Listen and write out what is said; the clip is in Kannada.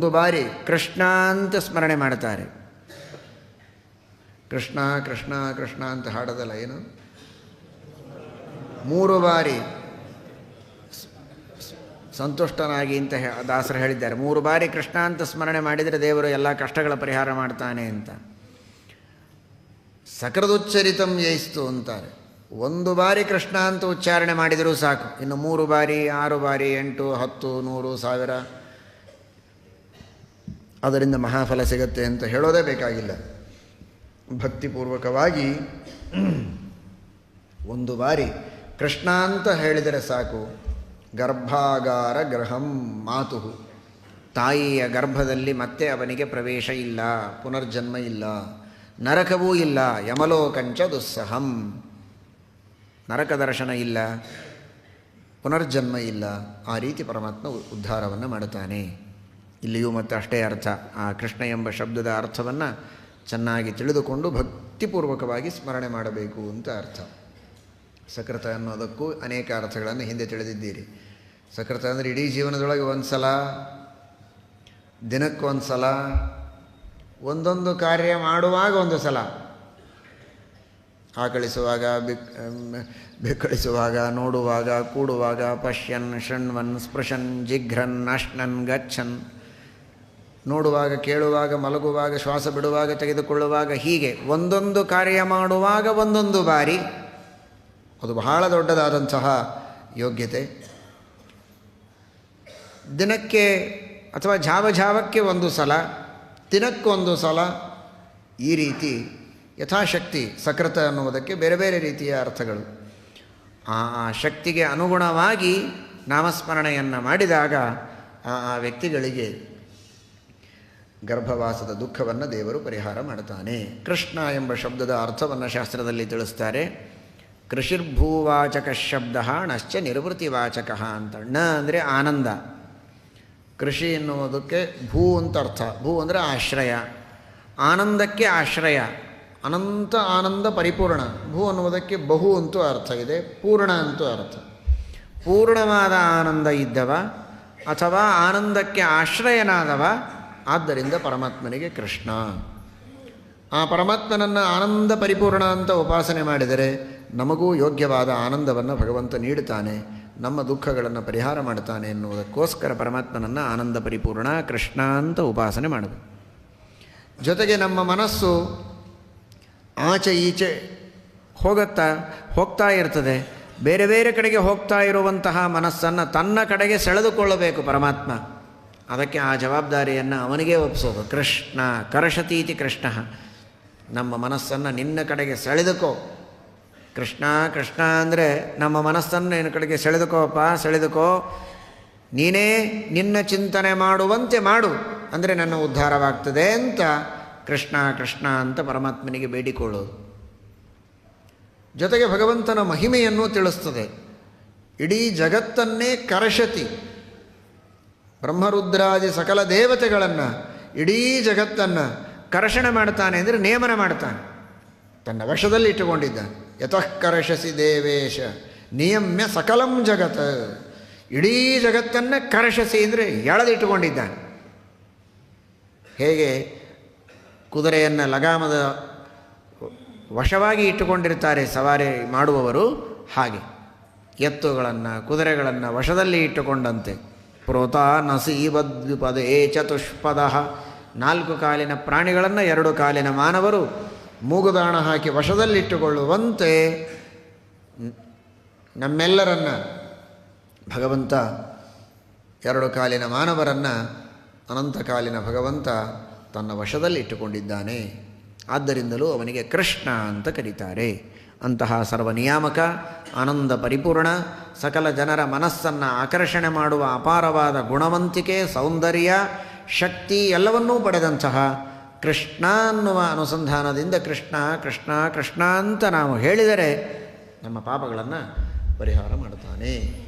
ಒಂದು ಬಾರಿ ಕೃಷ್ಣ ಅಂತ ಸ್ಮರಣೆ ಮಾಡ್ತಾರೆ ಕೃಷ್ಣ ಕೃಷ್ಣ ಕೃಷ್ಣ ಅಂತ ಹಾಡೋದಲ್ಲ ಏನು? ಮೂರು ಬಾರಿ ಸಂತುಷ್ಟನಾಗಿ ಅಂತ ದಾಸರು ಹೇಳಿದ್ದಾರೆ. ಮೂರು ಬಾರಿ ಕೃಷ್ಣ ಅಂತ ಸ್ಮರಣೆ ಮಾಡಿದರೆ ದೇವರು ಎಲ್ಲ ಕಷ್ಟಗಳ ಪರಿಹಾರ ಮಾಡ್ತಾನೆ ಅಂತ. ಸಕೃದುಚ್ಚರಿತಂ ಜಯಿಸ್ತು ಅಂತಾರೆ. ಒಂದು ಬಾರಿ ಕೃಷ್ಣ ಅಂತ ಉಚ್ಚಾರಣೆ ಮಾಡಿದರೂ ಸಾಕು. ಇನ್ನು ಮೂರು ಬಾರಿ, ಆರು ಬಾರಿ, ಎಂಟು, ಹತ್ತು, ನೂರು, ಸಾವಿರ ಅದರಿಂದ ಮಹಾಫಲ ಸಿಗತ್ತೆ ಅಂತ ಹೇಳೋದೇ ಬೇಕಾಗಿಲ್ಲ. ಭಕ್ತಿಪೂರ್ವಕವಾಗಿ ಒಂದು ಬಾರಿ ಕೃಷ್ಣ ಅಂತ ಹೇಳಿದರೆ ಸಾಕು, ಗರ್ಭಾಗಾರ ಗ್ರಹಂ ಮಾತು. ತಾಯಿಯ ಗರ್ಭದಲ್ಲಿ ಮತ್ತೆ ಅವನಿಗೆ ಪ್ರವೇಶ ಇಲ್ಲ, ಪುನರ್ಜನ್ಮ ಇಲ್ಲ, ನರಕವೂ ಇಲ್ಲ, ಯಮಲೋಕಂಚ ದುಸ್ಸಹಂ. ನರಕ ದರ್ಶನ ಇಲ್ಲ, ಪುನರ್ಜನ್ಮ ಇಲ್ಲ, ಆ ರೀತಿ ಪರಮಾತ್ಮ ಉದ್ಧಾರವನ್ನು ಮಾಡುತ್ತಾನೆ. ಇಲ್ಲಿಯೂ ಮತ್ತೆ ಅಷ್ಟೇ ಅರ್ಥ. ಆ ಕೃಷ್ಣ ಎಂಬ ಶಬ್ದದ ಅರ್ಥವನ್ನು ಚೆನ್ನಾಗಿ ತಿಳಿದುಕೊಂಡು ಭಕ್ತಿಪೂರ್ವಕವಾಗಿ ಸ್ಮರಣೆ ಮಾಡಬೇಕು ಅಂತ ಅರ್ಥ. ಸಕೃತ ಅನ್ನೋದಕ್ಕೂ ಅನೇಕ ಅರ್ಥಗಳನ್ನು ಹಿಂದೆ ತಿಳಿದಿದ್ದೀರಿ. ಸಕೃತ ಅಂದರೆ ಇಡೀ ಜೀವನದೊಳಗೆ ಒಂದು ಸಲ ದಿನಕ್ಕೊಂದು ಸಲ ಒಂದೊಂದು ಕಾರ್ಯ ಮಾಡುವಾಗ ಒಂದು ಸಲ ಆಕಳಿಸುವಾಗ ಬಿಕ್, ಬೆಕ್ಕಳಿಸುವಾಗ, ನೋಡುವಾಗ, ಕೂಡುವಾಗ, ಪಶ್ಯನ್, ಶೃಣ್ವನ್, ಸ್ಪೃಶನ್, ಜಿಘ್ರನ್, ಅಶ್ನನ್ ಗಚ್ಚನ್ ನೋಡುವಾಗ, ಕೇಳುವಾಗ, ಮಲಗುವಾಗ, ಶ್ವಾಸ ಬಿಡುವಾಗ, ತೆಗೆದುಕೊಳ್ಳುವಾಗ ಹೀಗೆ ಒಂದೊಂದು ಕಾರ್ಯ ಮಾಡುವಾಗ ಒಂದೊಂದು ಬಾರಿ ಅದು ಬಹಳ ದೊಡ್ಡದಾದಂತಹ ಯೋಗ್ಯತೆ. ದಿನಕ್ಕೆ ಅಥವಾ ಝಾವ ಝಾವಕ್ಕೆ ಒಂದು ಸಲ, ದಿನಕ್ಕೊಂದು ಸಲ ಈ ರೀತಿ ಯಥಾಶಕ್ತಿ ಸಕೃತ ಅನ್ನುವುದಕ್ಕೆ ಬೇರೆ ಬೇರೆ ರೀತಿಯ ಅರ್ಥಗಳು. ಆ ಶಕ್ತಿಗೆ ಅನುಗುಣವಾಗಿ ನಾಮಸ್ಮರಣೆಯನ್ನು ಮಾಡಿದಾಗ ಆ ವ್ಯಕ್ತಿಗಳಿಗೆ ಗರ್ಭವಾಸದ ದುಃಖವನ್ನು ದೇವರು ಪರಿಹಾರ ಮಾಡ್ತಾನೆ. ಕೃಷ್ಣ ಎಂಬ ಶಬ್ದದ ಅರ್ಥವನ್ನು ಶಾಸ್ತ್ರದಲ್ಲಿ ತಿಳಿಸ್ತಾರೆ. ಕೃಷಿರ್ಭೂವಾಚಕ ಶಬ್ದ ನಶ್ಚ ನಿರ್ವೃತಿವಾಚಕ ಅಂತ ಣ ಅಂದರೆ ಆನಂದ. ಕೃಷಿ ಎನ್ನುವುದಕ್ಕೆ ಭೂ ಅಂತ ಅರ್ಥ. ಭೂ ಅಂದರೆ ಆಶ್ರಯ. ಆನಂದಕ್ಕೆ ಆಶ್ರಯ. ಅನಂತ ಆನಂದ ಪರಿಪೂರ್ಣ. ಭೂ ಅನ್ನುವುದಕ್ಕೆ ಬಹು ಅಂತೂ ಅರ್ಥ ಇದೆ, ಪೂರ್ಣ ಅಂತೂ ಅರ್ಥ. ಪೂರ್ಣವಾದ ಆನಂದ ಇದ್ದವ ಅಥವಾ ಆನಂದಕ್ಕೆ ಆಶ್ರಯನಾದವ ಆದ್ದರಿಂದ ಪರಮಾತ್ಮನಿಗೆ ಕೃಷ್ಣ. ಆ ಪರಮಾತ್ಮನನ್ನು ಆನಂದ ಪರಿಪೂರ್ಣ ಅಂತ ಉಪಾಸನೆ ಮಾಡಿದರೆ ನಮಗೂ ಯೋಗ್ಯವಾದ ಆನಂದವನ್ನು ಭಗವಂತ ನೀಡುತ್ತಾನೆ, ನಮ್ಮ ದುಃಖಗಳನ್ನು ಪರಿಹಾರ ಮಾಡ್ತಾನೆ ಎನ್ನುವುದಕ್ಕೋಸ್ಕರ ಪರಮಾತ್ಮನನ್ನು ಆನಂದ ಪರಿಪೂರ್ಣ ಕೃಷ್ಣ ಅಂತ ಉಪಾಸನೆ ಮಾಡಬೇಕು ಜೊತೆಗೆ ನಮ್ಮ ಮನಸ್ಸು ಆಚೆ ಈಚೆ ಹೋಗುತ್ತಾ, ಹೋಗ್ತಾ ಇರ್ತದೆ. ಬೇರೆ ಬೇರೆ ಕಡೆಗೆ ಹೋಗ್ತಾ ಇರುವಂತಹ ಮನಸ್ಸನ್ನು ತನ್ನ ಕಡೆಗೆ ಸೆಳೆದುಕೊಳ್ಳಬೇಕು ಪರಮಾತ್ಮ. ಅದಕ್ಕೆ ಆ ಜವಾಬ್ದಾರಿಯನ್ನು ಅವನಿಗೆ ಒಪ್ಪಿಸೋದು ಕೃಷ್ಣ, ಕರಶತೀತಿ ಕೃಷ್ಣ. ನಮ್ಮ ಮನಸ್ಸನ್ನು ನಿನ್ನ ಕಡೆಗೆ ಸೆಳೆದುಕೋ. ಕೃಷ್ಣ ಕೃಷ್ಣ ಅಂದರೆ ನಮ್ಮ ಮನಸ್ಸನ್ನು ನಿನ್ನ ಕಡೆಗೆ ಸೆಳೆದುಕೋಪ್ಪ, ಸೆಳೆದುಕೋ. ನೀನೇ ನಿನ್ನ ಚಿಂತನೆ ಮಾಡುವಂತೆ ಮಾಡು. ಅಂದರೆ ನನ್ನ ಉದ್ಧಾರವಾಗ್ತದೆ ಅಂತ ಕೃಷ್ಣ ಕೃಷ್ಣ ಅಂತ ಪರಮಾತ್ಮನಿಗೆ ಬೇಡಿಕೊಳ್ಳೋದು. ಜೊತೆಗೆ ಭಗವಂತನ ಮಹಿಮೆಯನ್ನು ತಿಳಿಸ್ತದೆ. ಇಡೀ ಜಗತ್ತನ್ನೇ ಕರಶತಿ. ಬ್ರಹ್ಮರುದ್ರಾದಿ ಸಕಲ ದೇವತೆಗಳನ್ನು, ಇಡೀ ಜಗತ್ತನ್ನು ಕರ್ಷಣೆ ಮಾಡ್ತಾನೆ ಅಂದರೆ ನೇಮನ ಮಾಡ್ತಾನೆ. ತನ್ನ ವಶದಲ್ಲಿ ಇಟ್ಟುಕೊಂಡಿದ್ದ. ಯತಃ ಕರಶಸಿ ದೇವೇಶ, ನಿಯಮ್ಯ ಸಕಲಂ ಜಗತ್. ಇಡೀ ಜಗತ್ತನ್ನು ಕರಶಸಿ ಅಂದರೆ ಎಳೆದಿಟ್ಟುಕೊಂಡಿದ್ದಾನೆ ಹೇಗೆ? ಕುದುರೆಯನ್ನು ಲಗಾಮದ ವಶವಾಗಿ ಇಟ್ಟುಕೊಂಡಿರ್ತಾರೆ ಸವಾರಿ ಮಾಡುವವರು ಹಾಗೆ. ಎತ್ತುಗಳನ್ನು, ಕುದುರೆಗಳನ್ನು ವಶದಲ್ಲಿ ಇಟ್ಟುಕೊಂಡಂತೆ. ಪ್ರೋತ ನಸೀವದ್ವಿಪದೇ ಚತುಷ್ಪದ. ನಾಲ್ಕು ಕಾಲಿನ ಪ್ರಾಣಿಗಳನ್ನು ಎರಡು ಕಾಲಿನ ಮಾನವರು ಮೂಗುದಾಣ ಹಾಕಿ ವಶದಲ್ಲಿಟ್ಟುಕೊಳ್ಳುವಂತೆ ನಮ್ಮೆಲ್ಲರನ್ನ ಭಗವಂತ, ಎರಡು ಕಾಲಿನ ಮಾನವರನ್ನು ಅನಂತಕಾಲಿನ ಭಗವಂತ ತನ್ನ ವಶದಲ್ಲಿಟ್ಟುಕೊಂಡಿದ್ದಾನೆ. ಆದ್ದರಿಂದಲೂ ಅವನಿಗೆ ಕೃಷ್ಣ ಅಂತ ಕರೀತಾರೆ. ಅಂತಹ ಸರ್ವನಿಯಾಮಕ, ಆನಂದ ಪರಿಪೂರ್ಣ, ಸಕಲ ಜನರ ಮನಸ್ಸನ್ನು ಆಕರ್ಷಣೆ ಮಾಡುವ ಅಪಾರವಾದ ಗುಣವಂತಿಕೆ, ಸೌಂದರ್ಯ, ಶಕ್ತಿ ಎಲ್ಲವನ್ನೂ ಪಡೆದಂತಹ ಕೃಷ್ಣ ಅನ್ನುವ ಅನುಸಂಧಾನದಿಂದ ಕೃಷ್ಣ ಕೃಷ್ಣ ಕೃಷ್ಣ ಅಂತ ನಾವು ಹೇಳಿದರೆ ನಮ್ಮ ಪಾಪಗಳನ್ನು ಪರಿಹಾರ ಮಾಡುತ್ತಾನೆ.